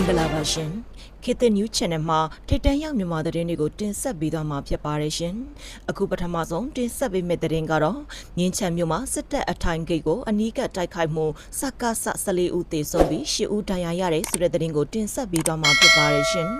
င်္ဂလာပါရှင် ခေတ်သစ် New Channel မှာထိတ်တန့်ရောက်မြန်မာသတင်းတွေကိုတင်ဆက်ပေးသွားမှာဖြစ်ပါတယ်ရှင်အခုပထမဆုံးတင်ဆက်ပေးမယ့်သတင်းကတော့ငင်းချံမြို့မှာစစ်တပ်အထိုင်ဂိတ်ကိုအနီးကပ်တိုက်ခိုက်မှုစက္ကစ14ဦးသေဆုံးပြီး10ဦးဒဏ်ရာရတယ်ဆိုတဲ့သတင်းကိုတင်ဆက်ပေးသွားမှာဖြစ်ပါတယ်ရှင်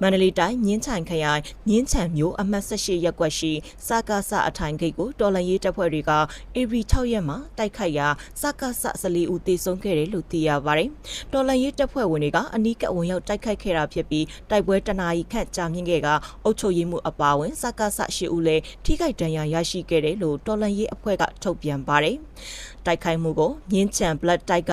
မန္တလေးတိုင်းငင်းချံခရိုင်ငင်းချံမြို့အမှတ်18ရပ်ကွက်ရှိစက္ကစအထိုင်ဂိတ်ကိုတော်လန်ရေးတပ်ဖွဲ့တွေကအေဗီ6ရက်မှာတိုက်ခိုက်ရာစက္ကစ14ဦးသေဆုံးခဲ့တယ်လို့သိရပါတယ်တော်လန်ရေးတပ်ဖွဲ့ဝင်တွေကအနီးကပ်ဝင်ရောက်တိုက်ခိုက်ခဲ့တာဖြစ်ပြီးတိုက်ပွဲတနာရီခန့်ကြာမြင့်ခဲ့ကအုပ်ချုပ်ရေးမှုအပါအဝင်စကားဆရှိဦးလည်းထိခိုက်ဒဏ်ရာရရှိခဲ့တယ်လို့တော်လန်ရေးအဖွဲ့ကထုတ်ပြန်ပါတယ်။တိုက်ခိုက်မှုကိုမြင်းချံ Blood တိုက်က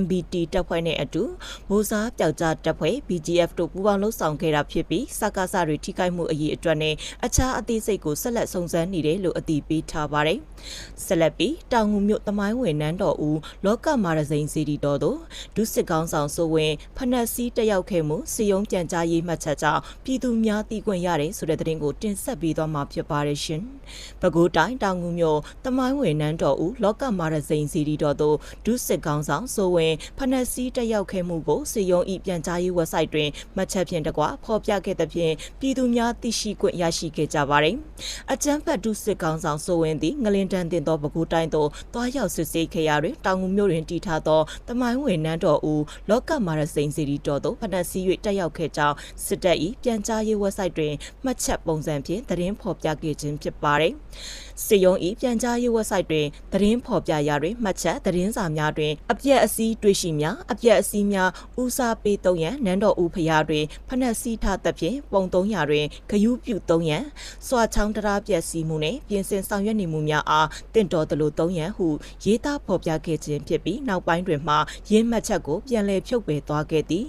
MBT တပ်ဖွဲ့နဲ့အတူမိုးစားပျောက်ကြားတပ်ဖွဲ့ BGF တို့ပူးပေါင်းလှုပ်ဆောင်ခဲ့တာဖြစ်ပြီးစကားစတွေထိခိုက်မှုအရေးအတွက်နဲ့အခြားအသေးစိတ်ကိုဆက်လက်စုံစမ်းနေတယ်လို့အတည်ပြုထားပါတယ်။ဆက်လက်ပြီးတောင်ငူမြို့တမိုင်းဝင်နန်းတော်ဦးလောကမာရစိန်စီတီတော်တို့ဒုစစ်ကောင်းဆောင်ဆိုဝင်ဖနက်စီတက်ရောက်ခဲ့မှုစီယုံပြန်ကြားရေးမှတ်ချက်ကြောင့်ပြည်သူများသိခွင့်ရတယ်ဆိုတဲ့သတင်းကိုတင်ဆက်ပေးသွားမှာဖြစ်ပါတယ်ရှင်။ပဲခူးတိုင်းတောင်ငူမြို့တမိုင်းဝင်နန်းတော်ဦးလောကမာရစိန်စီတီတော်တို့ဒုစစ်ကောင်းဆောင်ဆိုဝင်ဖနက်စီတက်ရောက်ခဲ့မှုကိုစီယုံဤပြန်ကြားရေး website တွင်မှတ်ချက်ဖြင့်တကွဖော်ပြခဲ့သဖြင့်ပြည်သူများသိရှိခွင့်ရရှိခဲ့ကြပါတယ်။အကြမ်းဖက်ဒုစစ်ကောင်းဆောင်ဆိုဝင်သည်ငလင်တန်တင်သောပဲခူးတိုင်းသို့တွားရောက်စစ်ဆေးခဲ့ရတွင်တောင်ငူမြို့တွင်တည်ထားသောတမိုင်းဝင်နန်းတော်ဦးလောကမာရစိန်စီတီတော်သို့ဖနက်စီ၍တက်ရောက်ခဲ့ကြောင်းစစ်တပ်၏ပြန်ကြားရေး website တွင်မှတ်ချက်ပုံစံဖြင့်သတင်းဖော်ပြခဲ့ခြင်းဖြစ်ပါတယ်။စစ်ရုံး၏ပြန်ကြားရေး website တွင်သတင်းဖော်ပြရာတွင်မှတ်ချက်သတင်းစာများတွင်အပြက်အစည်းတွေ့ရှိများအပြက်အစည်းများဦးစားပေးသုံးရန်နန်းတော်ဦးဖျားတွင်ဖနက်စီးထားသဖြင့်ပုံ300တွင်ဂယုပြုသုံးရန်စွာချောင်းတရားပြက်စီးမှုနှင့်ပြင်ဆင်ဆောင်ရွက်နေမှုများအားတင့်တော်သလိုသုံးရန်ဟုရေးသားဖော်ပြခဲ့ခြင်းဖြစ်ပြီးနောက်ပိုင်းတွင်မှရင်းမှတ်ချက်ကိုပြန်လည်ဖြုတ်ပယ်သွားခဲ့သည်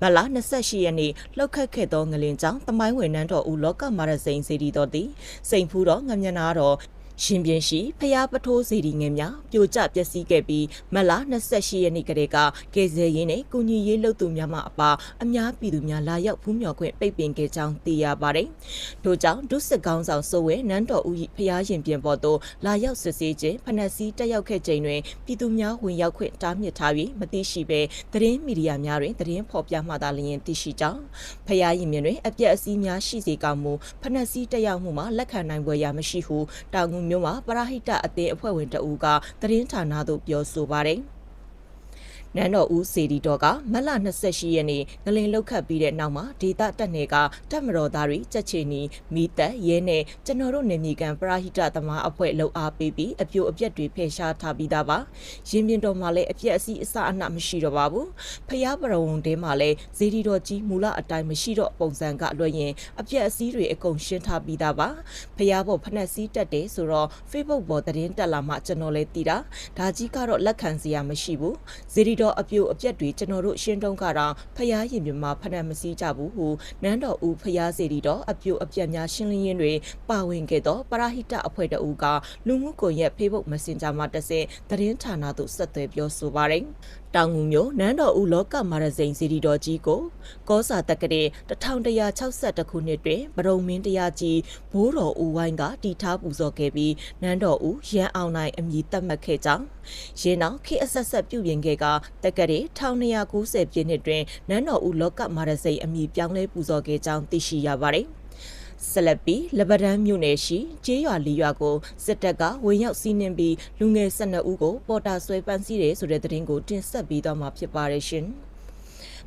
မလ28ရက်နေ့လှုပ်ခတ်ခဲ့သောငလင်ကြောင့်တမိုင်းဝင်နန်းတော်ဦးလောကမာရစိန်စီတီတော်သည်စိန်ဖူးတော်ငမျက်နာတော် ရှင်ပြင်းရှိဖျားပထိုးစီဒီငယ်များပြိုကျပျက်စီးခဲ့ပြီးမလ28ရက်နေ့ကလေးကကေဇယ်ရင်းနဲ့ကုညီရေးလုပ်သူများမှအပါအများပြည်သူများလာရောက်ဖူးမြော်ခွင့်ပိတ်ပင်ခဲ့ကြောင်းသိရပါတယ်။ထို့ကြောင့်ဒုစစ်ကောင်းဆောင်စိုးဝဲနန်းတော်ဦးဖျားရှင်ပြင်ပေါ်သို့လာရောက်စစ်ဆေးခြင်းဖနက်စီတက်ရောက်ခဲ့ချိန်တွင်ပြည်သူများဝင်ရောက်ခွင့်တားမြစ်ထားပြီးမသိရှိဘဲသတင်းမီဒီယာများတွင်သတင်းဖော်ပြမှသာလျင်သိရှိကြောင်းဖျားရင်မြင်တွင်အပြက်အစည်းများရှိစေကောင်းမူဖနက်စီတက်ရောက်မှုမှာလက်ခံနိုင်ပွဲရမရှိဟုတောင်ငူမြို့မှာပရဟိတအသင်းအဖွဲ့ဝင်တအူးကသတင်းဌာနသို့ပြောဆိုပါတယ်။ နန်းတော်ဦးစီဒီတော်ကမက်လ28ရက်နေ့ငလင်လောက်ခတ်ပြီးတဲ့နောက်မှာဒေတာတက်နယ်ကတက်မတော်သားတွေကြက်ချီနီမိသက်ရဲနဲ့ကျွန်တော်တို့နေမြေကန်ပရာဟိတသမားအဖွဲ့လှုပ်အားပေးပြီးအပြိုအပြက်တွေဖယ်ရှားထားပြီးသားပါရင်းမြင့်တော်မှာလည်းအပြက်အစီးအစအနမရှိတော့ပါဘူးဖျားပရဝုံတဲမှာလည်းဇေဒီတော်ကြီးမူလအတိုင်းမရှိတော့ပုံစံကလွှဲရင်အပြက်အစီးတွေအကုန်ရှင်းထားပြီးသားပါဖျားပေါ်ဖက်နှက်စီးတက်တယ်ဆိုတော့ Facebook ပေါ်သတင်းတက်လာမှကျွန်တော်လည်းသိတာဒါကြီးကတော့လက်ခံစရာမရှိဘူးဇေဒီတော်အပြိုအပြက်တွေကျွန်တော်တို့ရှင်းတုံးကတော့ဖျားရင်မြမှာဖဏမစည်းကြဘူးဟုနန်းတော်ဦးဖျားစီတီတော်အပြိုအပြက်များရှင်းလင်းရင်းတွေပါဝင်ခဲ့သောပရာဟိတအဖွဲ့တအူးကလူမှုကွန်ရက် Facebook Messenger မှာတဆင့်သတင်းဌာနသို့ဆက်သွယ်ပြောဆိုပါတယ်တောင်ငူမြို့နန်းတော်ဦးလောကမာရစိန်စီရီတော်ကြီးကိုကောစာတက္ကရာ1162ခုနှစ်တွင်ဗရုံမင်းတရားကြီးဘိုးတော်ဦးဝိုင်းကတည်ထားပူဇော်ခဲ့ပြီးနန်းတော်ဦးရန်အောင်နိုင်အမည်သတ်မှတ်ခဲ့ကြောင်းရင်းနောက်ခေအဆက်ဆက်ပြုပြင်ခဲ့ကတက္ကရာ1290ပြည့်နှစ်တွင်နန်းတော်ဦးလောကမာရစိန်အမည်ပြောင်းလဲပူဇော်ခဲ့ကြောင်းသိရှိရပါတယ် ဆက်လက်ပြီးလဘဒန်းမြို့နယ်ရှိကျေးရွာလေးရွာကိုစစ်တပ်ကဝင်ရောက်စီးနင်းပြီးလူငယ်12ဦးကိုပေါ်တာဆွဲပန်းစည်းတယ်ဆိုတဲ့သတင်းကိုတင်ဆက်ပေးသွားမှာဖြစ်ပါတယ်ရှင်။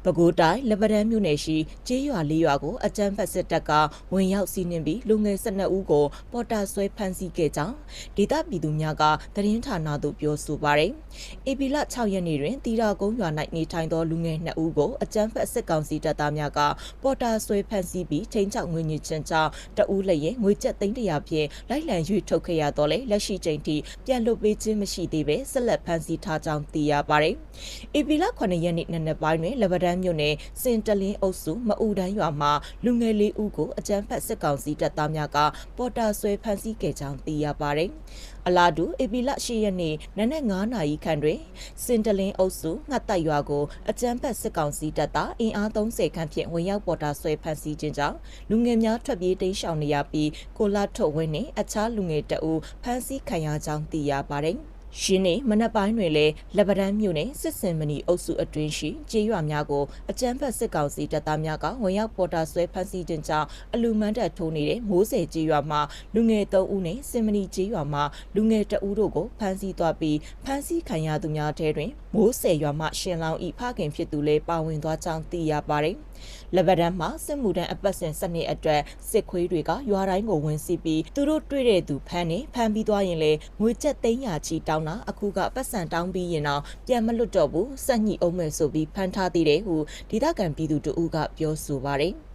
ပဲခူးတိုင်းလက်ပတန်းမြို့နယ်ရှိကျေးရွာလေးရွာကိုအကြမ်းဖက်စစ်တပ်ကဝင်ရောက်စီးနင်းပြီးလူငယ်12ဦးကိုပေါ်တာဆွဲဖမ်းဆီးခဲ့ကြောင်းဒေသပြည်သူများကသတင်းဌာနသို့ပြောဆိုပါတယ်။ဧပြီလ6ရက်နေ့တွင်တီရာကုန်းရွာ၌နေထိုင်သောလူငယ်2ဦးကိုအကြမ်းဖက်စစ်ကောင်စီတပ်သားများကပေါ်တာဆွဲဖမ်းဆီးပြီးချိန်ချောက်ငွေညစ်ချင်းကြောင့်တဦးလည်းရင်ငွေကျပ်300ဖြင့်လိုက်လံရွေထုတ်ခဲ့ရတော့လေလက်ရှိချိန်ထိပြန်လွတ်ပေးခြင်းမရှိသေးပဲဆက်လက်ဖမ်းဆီးထားကြောင်းသိရပါတယ်။ဧပြီလ9ရက်နေ့နံနက်ပိုင်းတွင်လက်ပတန်းန်းမြို့နယ်စင်တလင်းအုပ်စုမအူတန်းရွာမှာလူငယ်လေးဦးကိုအကြမ်းဖက်စစ်ကောင်စီတပ်သားများကပေါ်တာဆွဲဖမ်းဆီးခဲ့ကြောင်းသိရပါတယ်။အလားတူဧပြီလ10ရက်နေ့နနက်9နာရီခန့်တွင်စင်တလင်းအုပ်စုငှက်တိုက်ရွာကိုအကြမ်းဖက်စစ်ကောင်စီတပ်သားအင်အား30ခန့်ဖြင့်ဝင်ရောက်ပေါ်တာဆွဲဖမ်းဆီးခြင်းကြောင့်လူငယ်များထွက်ပြေးတိမ်းရှောင်နေရပြီးကိုလာထုတ်ဝင်းနှင့်အခြားလူငယ်တအူဖမ်းဆီးခံရကြောင်းသိရပါတယ်။ ရှင်းနေမနက်ပိုင်းတွင်လည်းလက်ပတန်းမြို့နယ်စစ်စင်မနီအုပ်စုအတွင်းရှိကျေးရွာများကိုအကြမ်းဖက်စစ်ကောင်စီတပ်သားများကဝင်ရောက်ပေါ်တာဆွဲဖမ်းဆီးခြင်းကြောင့်အလူမန်းတက်ထိုးနေတဲ့မိုးဆယ်ကျေးရွာမှာလူငယ်၃ဦးနဲ့စင်မနီကျေးရွာမှာလူငယ်တဦးတို့ကိုဖမ်းဆီးသွားပြီးဖမ်းဆီးခံရသူများထဲတွင်မိုးဆယ်ရွာမှရှင်လောင်ဤဖခင်ဖြစ်သူလည်းပါဝင်သွားကြောင်းသိရပါတယ်။လက်ပတန်းမှာစစ်မှုထမ်းအပတ်စဉ်စနစ်အတွက်စစ်ခွေးတွေကရွာတိုင်းကိုဝင်စီးပြီးသူတို့တွေ့တဲ့သူဖမ်းနေဖမ်းပြီးသွားရင်လေငွေကျပ်သိန်းရာချီတောင်းတာအခုကပတ်စံတောင်းပြီးရင်တော့ပြန်မလွတ်တော့ဘူးစက်ညှိအောင်မယ်ဆိုပြီးဖမ်းထားသေးတယ်ဟုဒေသခံပြည်သူတို့ကပြောဆိုပါတယ်။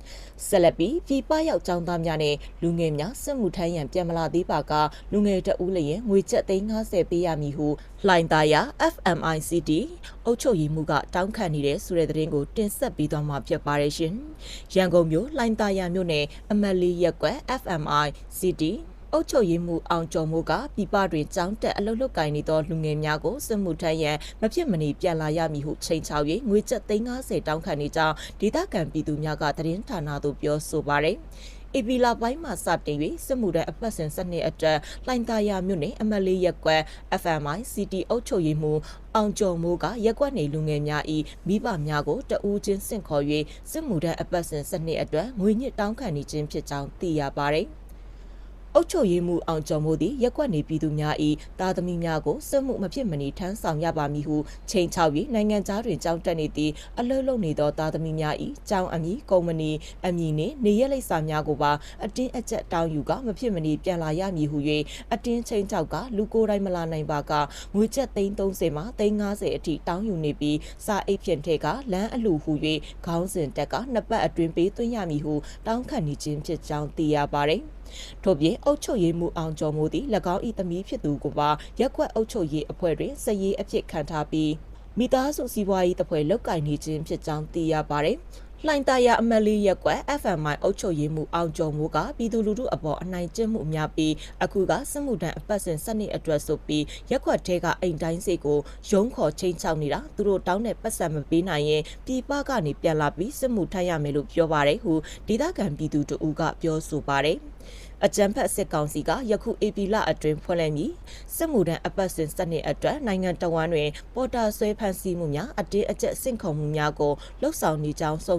ဆက်လက်ပြီးပြည်ပရောက်ចောင်းသားများနဲ့လူငယ်များစစ်မှုထမ်းရန်ပြန်မလာသေးပါကလူငယ်တဦးလည်းငွေကျပ်သိန်း50ပေးရမည်ဟုလှိုင်သာယာ FMICT အုပ်ချုပ်ရေးမှုကတောင်းခံနေတဲ့ဆိုတဲ့သတင်းကိုတင်ဆက်ပေးသွားမှာဖြစ်ပါတယ်ရှင်။ရန်ကုန်မြို့လှိုင်သာယာမြို့နယ်အမတ်လေးရက်ကွက် FMICT အုပ်ချုပ်ရေးမှုအောင်ကျော်မိုးကပြည်ပတွင်ကြောင်းတက်အလုတ်လုတ်ကင်နေသောလူငယ်များကိုစစ်မှုထမ်းရန်မဖြစ်မနေပြန်လာရမည်ဟုချိန်ချောက်၍ငွေကျပ်350တောင်းခံနေကြောင်းဒေသခံပြည်သူများကသတင်းဌာနသို့ပြောဆိုပါရယ်အပီလာပိုင်းမှာစတင်၍စစ်မှုထမ်းအပတ်စဉ်စနစ်အတွက်လှိုင်သာယာမြို့နယ်အမတ်လေးရက်ကွက် FMI CT အုပ်ချုပ်ရေးမှုအောင်ကျော်မိုးကရက်ကွက်နေလူငယ်များ၏မိဘများကိုတဦးချင်းဆင့်ခေါ်၍စစ်မှုထမ်းအပတ်စဉ်စနစ်အတွက်ငွေညစ်တောင်းခံနေခြင်းဖြစ်ကြောင်းသိရပါရယ် အုတ်ချုပ်ရေးမှုအောင်ကျော်မိုးသည်ရက်ကွက်နေပြည်သူများ၏တာသမီများကိုစစ်မှုမဖြစ်မနေထမ်းဆောင်ရပါမည်ဟုချိန်ချောက်၍နိုင်ငံသားတွင်ကြောင်းတက်နေသည့်အလုလုံနေသောတာသမီများ၏ကြောင်းအမည်ကုမ္ပဏီအမည်နှင့်နေရက်လိပ်စာများကိုပါအတင်းအကျပ်တောင်းယူကမဖြစ်မနေပြန်လာရမည်ဟု၍အတင်းချိန်ချောက်ကလူကိုယ်တိုင်မလာနိုင်ပါကငွေကျပ်330မှ350အထိတောင်းယူနေပြီးစာအိတ်ဖြင့်ထဲကလမ်းအလူဟု၍ခေါင်းစဉ်တက်ကနှစ်ပတ်အတွင်းပေးသွင်းရမည်ဟုတောင်းခံနေခြင်းဖြစ်ကြောင်းသိရပါသည် ထို့ပြင်အုတ်ချုပ်ရေးမှုအောင်ကျော်မိုးသည်၎င်း၏သမီးဖြစ်သူကိုပါရက်ကွက်အုတ်ချုပ်ရေးအဖွဲ့တွင်စည်ရေးအဖြစ်ခံထားပြီးမိသားစုစီးပွားရေးတပွဲလောက်ကင်နေခြင်းဖြစ်ကြောင်းသိရပါတယ်။ လှိုင်သာယာအမတ်လေးရက်ကွက် FMI အုပ်ချုပ်ရေးမှုအောင်ကျော်မိုးကပြည်သူလူထုအပေါ်အနိုင်ကျင့်မှုအများပြီးအခုကစစ်မှုထမ်းအပတ်စဉ်စနစ်အတွက်ဆိုပြီးရက်ကွက်ထဲကအိမ်တိုင်းစိတ်ကိုရုံးခေါ်ချင်းချောက်နေတာသူတို့တောင်းတဲ့ပတ်စံမပေးနိုင်ရင်ပြည်ပကနေပြန်လာပြီးစစ်မှုထမ်းရမယ်လို့ပြောပါတယ်ဟုဒေသခံပြည်သူတို့ကပြောဆိုပါတယ်။အကြံဖက်စစ်ကောင်စီကယခု AP လအတွင်းဖွင့်လှစ်မည်စစ်မှုထမ်းအပတ်စဉ်စနစ်အတွက်နိုင်ငံတော်ဝန်တွင်ပေါ်တာဆွဲဖန်ဆီးမှုများအတေးအကျက်စင့်ခုံမှုများကိုလှုပ်ဆောင်နေကြောင်းစုံ